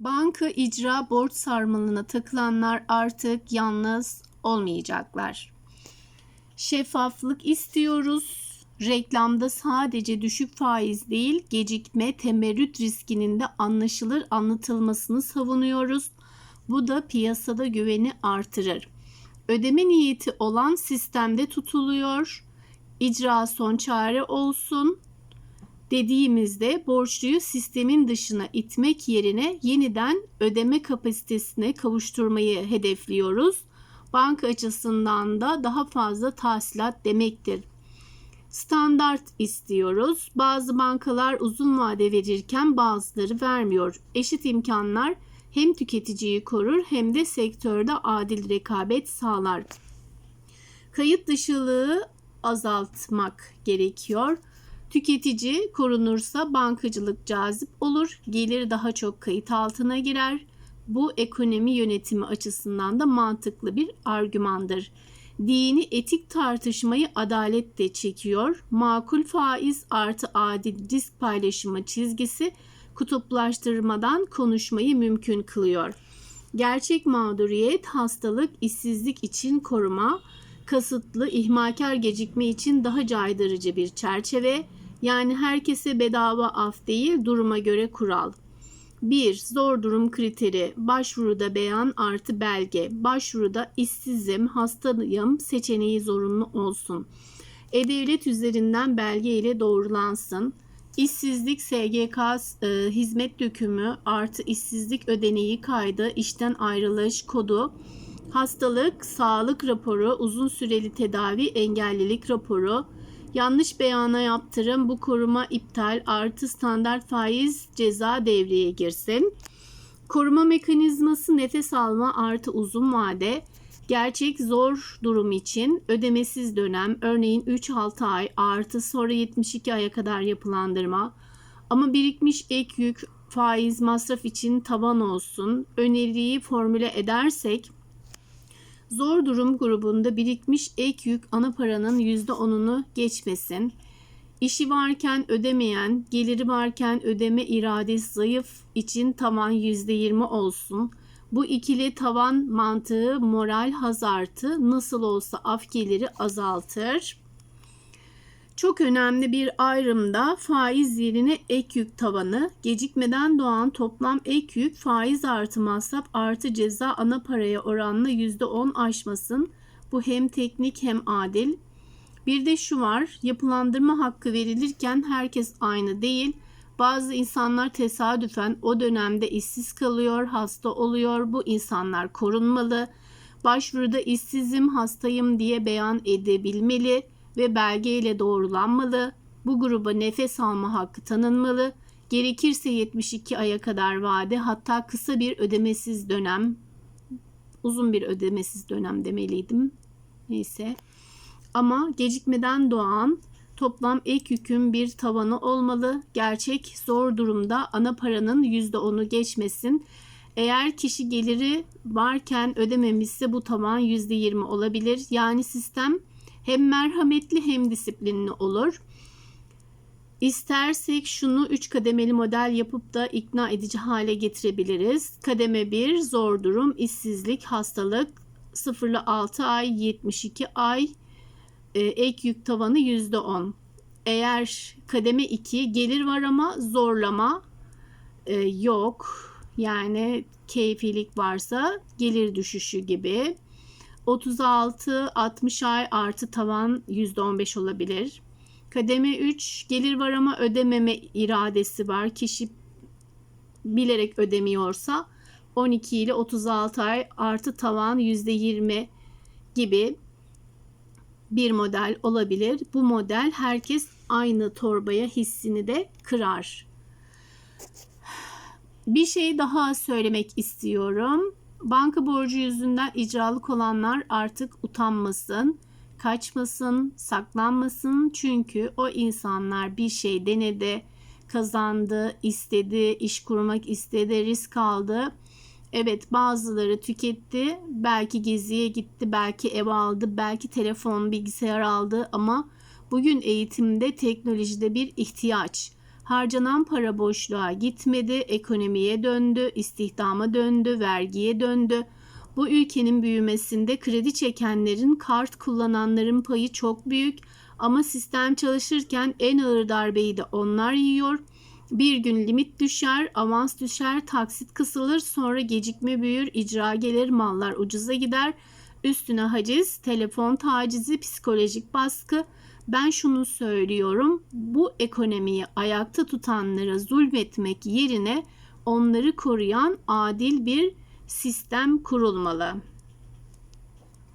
Banka icra borç sarmalına takılanlar artık yalnız olmayacaklar. Şeffaflık istiyoruz. Reklamda sadece düşük faiz değil, gecikme, temerrüt riskinin de anlaşılır anlatılmasını savunuyoruz. Bu da piyasada güveni artırır. Ödeme niyeti olan sistemde tutuluyor. İcra son çare olsun dediğimizde borçluyu sistemin dışına itmek yerine yeniden ödeme kapasitesine kavuşturmayı hedefliyoruz. Banka açısından da daha fazla tahsilat demektir. Standart istiyoruz. Bazı bankalar uzun vade verirken bazıları vermiyor. Eşit imkanlar hem tüketiciyi korur hem de sektörde adil rekabet sağlar. Kayıt dışılığı azaltmak gerekiyor. Tüketici korunursa bankacılık cazip olur, gelir daha çok kayıt altına girer. Bu ekonomi yönetimi açısından da mantıklı bir argümandır. Dini etik tartışmayı adalet de çekiyor. Makul faiz artı adil risk paylaşımı çizgisi kutuplaştırmadan konuşmayı mümkün kılıyor. Gerçek mağduriyet, hastalık, işsizlik için koruma, kasıtlı, ihmalkar gecikme için daha caydırıcı bir çerçeve. Yani herkese bedava af değil, duruma göre kural. 1. Zor durum kriteri. Başvuruda beyan artı belge. Başvuruda işsizim, hastayım seçeneği zorunlu olsun. E-Devlet üzerinden belge ile doğrulansın. İşsizlik SGK e, hizmet dökümü artı işsizlik ödeneği kaydı, işten ayrılış kodu, hastalık, sağlık raporu, uzun süreli tedavi, engellilik raporu, yanlış beyana yaptırım, bu koruma iptal artı standart faiz ceza devreye girsin. Koruma mekanizması nefes alma artı uzun vade, gerçek zor durum için ödemesiz dönem örneğin 3-6 ay artı sonra 72 aya kadar yapılandırma. Ama birikmiş ek yük faiz masraf için taban olsun. Öneriyi formüle edersek zor durum grubunda birikmiş ek yük ana paranın %10'unu geçmesin. İşi varken ödemeyen, geliri varken ödeme iradesi zayıf için tavan %20 olsun. Bu ikili tavan mantığı moral hazartı nasıl olsa af geliri azaltır. Çok önemli bir ayrımda faiz yerine ek yük tavanı, gecikmeden doğan toplam ek yük faiz artı masraf artı ceza ana paraya oranla %10 aşmasın. Bu hem teknik hem adil. Bir de şu var, yapılandırma hakkı verilirken herkes aynı değil. Bazı insanlar tesadüfen o dönemde işsiz kalıyor, hasta oluyor. Bu insanlar korunmalı. Başvuruda işsizim, hastayım diye beyan edebilmeli ve belgeyle doğrulanmalı. Bu gruba nefes alma hakkı tanınmalı. Gerekirse 72 aya kadar vade hatta kısa bir ödemesiz dönem uzun bir ödemesiz dönem demeliydim. Neyse. Ama gecikmeden doğan toplam ek yükün bir tavanı olmalı. Gerçek zor durumda ana paranın %10'u geçmesin. Eğer kişi geliri varken ödememişse bu tavan %20 olabilir. Yani sistem hem merhametli hem disiplinli olur. İstersek şunu 3 kademeli model yapıp da ikna edici hale getirebiliriz. Kademe 1 zor durum, işsizlik, hastalık 0 ile 6 ay, 72 ay, e, ek yük tavanı %10. Eğer kademe 2 gelir var ama zorlama e, yok. Yani keyfilik varsa gelir düşüşü gibi. 36-60 ay artı tavan %15 olabilir. Kademe 3 gelir var ama ödememe iradesi var. Kişi bilerek ödemiyorsa 12 ile 36 ay artı tavan %20 gibi bir model olabilir. Bu model herkes aynı torbaya hissini de kırar. Bir şey daha söylemek istiyorum. Banka borcu yüzünden icralık olanlar artık utanmasın, kaçmasın, saklanmasın. Çünkü o insanlar bir şey denedi, kazandı, istedi, iş kurmak istedi, risk aldı. Evet bazıları tüketti, belki geziye gitti, belki ev aldı, belki telefon, bilgisayar aldı ama bugün eğitimde teknolojide bir ihtiyaç. Harcanan para boşluğa gitmedi, ekonomiye döndü, istihdama döndü, vergiye döndü. Bu ülkenin büyümesinde kredi çekenlerin, kart kullananların payı çok büyük ama sistem çalışırken en ağır darbeyi de onlar yiyor. Bir gün limit düşer, avans düşer, taksit kısılır, sonra gecikme büyür, icra gelir, mallar ucuza gider. Üstüne haciz, telefon tacizi, psikolojik baskı. Ben şunu söylüyorum. Bu ekonomiyi ayakta tutanlara zulmetmek yerine onları koruyan adil bir sistem kurulmalı.